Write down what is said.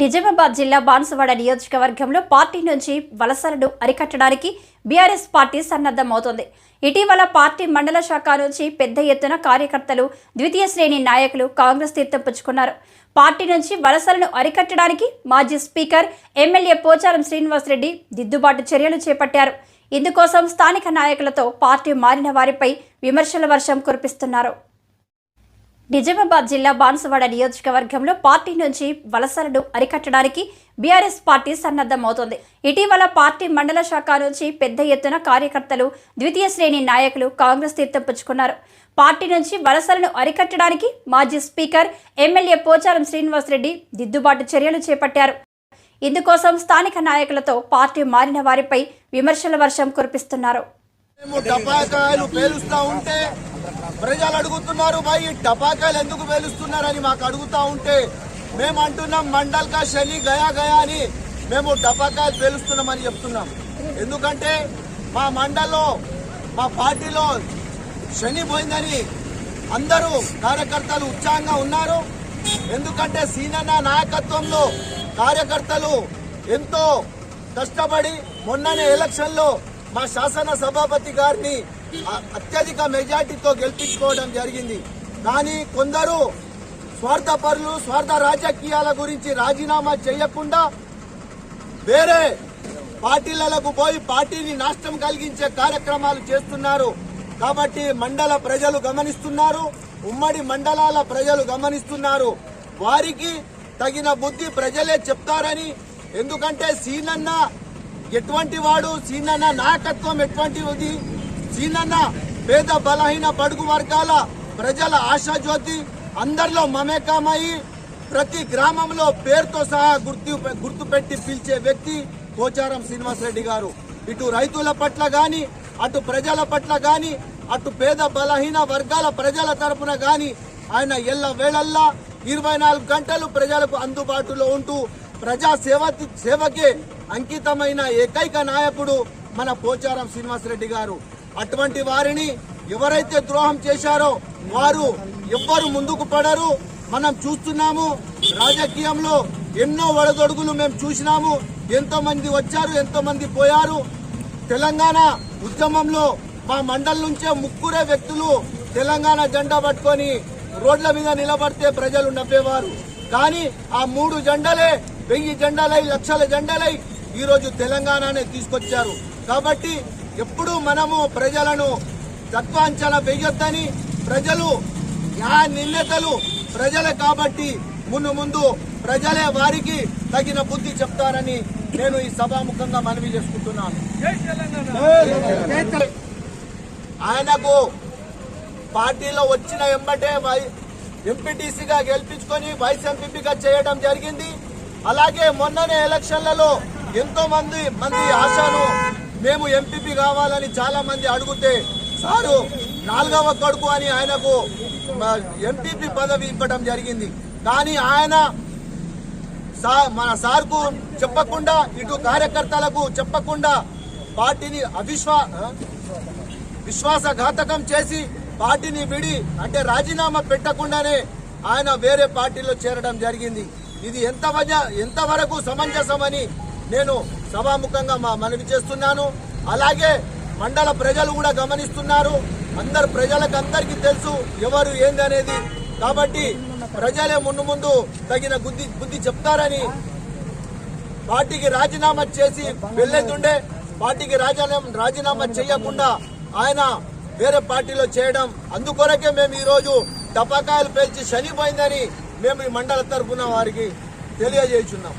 నిజామాబాద్ జిల్లా బాన్సువాడ నియోజకవర్గంలో పార్టీ నుంచి వలసలను అరికట్టడానికి బీఆర్ఎస్ పార్టీ సన్నద్ధమవుతోంది. ఇటీవల పార్టీ మండల శాఖ నుంచి పెద్ద ఎత్తున కార్యకర్తలు ద్వితీయ శ్రేణి నాయకులు కాంగ్రెస్ తీర్థం పుచ్చుకున్నారు పార్టీ నుంచి వలసలను అరికట్టడానికి మాజీ స్పీకర్ ఎమ్మెల్యే పోచారం శ్రీనివాసరెడ్డి దిద్దుబాటు చర్యలు చేపట్టారు. ఇందుకోసం స్థానిక నాయకులతో పార్టీ మారిన వారిపై విమర్శల వర్షం కురిపిస్తున్నారు. నిజామాబాద్ జిల్లా బాన్సువాడ నియోజకవర్గంలో పార్టీ నుంచి వలసలను అరికట్టడానికి బీఆర్ఎస్ పార్టీ సన్నద్ధమవుతోంది. ఇటీవల పార్టీ మండల శాఖ నుంచి పెద్ద ఎత్తున కార్యకర్తలు ద్వితీయ శ్రేణి నాయకులు కాంగ్రెస్ తీర్థం పుచ్చుకున్నారు పార్టీ నుంచి వలసలను అరికట్టడానికి మాజీ స్పీకర్ ఎమ్మెల్యే పోచారం శ్రీనివాసరెడ్డి దిద్దుబాటు చర్యలు చేపట్టారు. ఇందుకోసం స్థానిక నాయకులతో పార్టీ మారిన వారిపై విమర్శల వర్షం కురిపిస్తున్నారు. ప్రజలు అడుగుతున్నారు భయ్ టపాకాయలు ఎందుకు పేలుస్తున్నారని మాకు అడుగుతా ఉంటే మేము అంటున్నాం మండల్ కా శని గయా గయా అని మేము టపాకాయలు పేలుస్తున్నామని చెప్తున్నాం. ఎందుకంటే మా మండల్లో మా పార్టీలో శని పోయిందని అందరూ కార్యకర్తలు ఉత్సాహంగా ఉన్నారు. ఎందుకంటే సీనన్న నాయకత్వంలో కార్యకర్తలు ఎంతో కష్టపడి మొన్ననే ఎలక్షన్లో మా శాసన సభాపతి గారిని అత్యధిక మెజార్టీతో గెలిపించుకోవడం జరిగింది. కానీ కొందరు స్వార్థపరులు స్వార్థ రాజకీయాల గురించి రాజీనామా చేయకుండా వేరే పార్టీలకు పోయి పార్టీని నష్టం కలిగించే కార్యక్రమాలు చేస్తున్నారు. కాబట్టి మండల ప్రజలు గమనిస్తున్నారు. ఉమ్మడి మండలాల ప్రజలు గమనిస్తున్నారు. వారికి తగిన బుద్ధి ప్రజలే చెప్తారని. ఎందుకంటే సీనన్న ఎటువంటి వాడు సీనన్న నాయకత్వం ఎటువంటిది? సీనన్న పేద బలహీన బడుగు వర్గాల ప్రజల ఆశాజ్యోతి అందరిలో మమేకమై ప్రతి గ్రామంలో పేరుతో సహా గుర్తు గుర్తుపెట్టి పిలిచే వ్యక్తి పోచారం శ్రీనివాసరెడ్డి గారు. ఇటు రైతుల పట్ల గాని అటు ప్రజల పట్ల గాని అటు పేద బలహీన వర్గాల ప్రజల తరపున గాని ఆయన ఎల్ల వేళల్లా ఇరవై నాలుగు గంటలు ప్రజలకు అందుబాటులో ఉంటూ ప్రజా సేవ సేవకే అంకితమైన ఏకైక నాయకుడు మన పోచారం శ్రీనివాసరెడ్డి గారు. అటువంటి వారిని ఎవరైతే ద్రోహం చేశారో వారు ఎవ్వరు ముందుకు పడరు. మనం చూస్తున్నాము రాజకీయంలో ఎన్నో వడదొడుగులు మేము చూసినాము. ఎంతో మంది వచ్చారు ఎంతో మంది పోయారు. తెలంగాణ ఉద్యమంలో మా మండలి నుంచే ముగ్గురే వ్యక్తులు తెలంగాణ జెండా పట్టుకొని రోడ్ల మీద నిలబడితే ప్రజలు నవ్వేవారు. కానీ ఆ మూడు జెండలే వెయ్యి జెండాలై లక్షల జెండాలై ఈరోజు తెలంగాణనే తీసుకొచ్చారు. కాబట్టి ఎప్పుడు మనము ప్రజలను తక్కువ అంచనా వేయొద్దని ప్రజలు న్యాయ నిర్ణేతలు ప్రజలే కాబట్టి ముందు ముందు ప్రజలే వారికి తగిన బుద్ధి చెప్తారని నేను ఈ సభాముఖంగా మనవి చేసుకుంటున్నాను. ఆయనకు పార్టీలో వచ్చిన ఎంబటే ఎంపీటీసీగా గెలిపించుకొని వైస్ ఎంపీపీగా చేయడం జరిగింది. అలాగే మొన్ననే ఎలక్షన్లలో ఎంతో మంది మంది ఆశను మేము ఎంపీపీ కావాలని చాలా మంది అడిగితే సారు నాలుగవ కడుకు అని ఆయనకు ఎంపీపీ పదవి ఇవ్వడం జరిగింది. కానీ ఆయన సా- మన సార్కు చెప్పకుండా ఇటు కార్యకర్తలకు చెప్పకుండా పార్టీని అవిశ్వా విశ్వాసఘాతకం చేసి పార్టీని విడి అంటే రాజీనామా పెట్టకుండానే ఆయన వేరే పార్టీలో చేరడం జరిగింది. ఇది ఎంత వజ- ఎంతవరకు సమంజసమని నేను సభాముఖంగా మా మనవి చేస్తున్నాను. అలాగే మండల ప్రజలు కూడా గమనిస్తున్నారు. అందరు ప్రజలకు అందరికీ తెలుసు ఎవరు ఏంది అనేది. కాబట్టి ప్రజలే ముందు ముందు తగిన బుద్ధి బుద్ధి చెప్తారని పార్టీకి రాజీనామా చేసి వెళ్ళేదుండే. పార్టీకి రాజీనామా రాజీనామా చేయకుండా ఆయన వేరే పార్టీలో చేయడం అందుకొరకే మేము ఈరోజు టపాకాయలు పేల్చి శనిపోయిందని మేము ఈ మండల తరఫున వారికి తెలియజేస్తున్నాం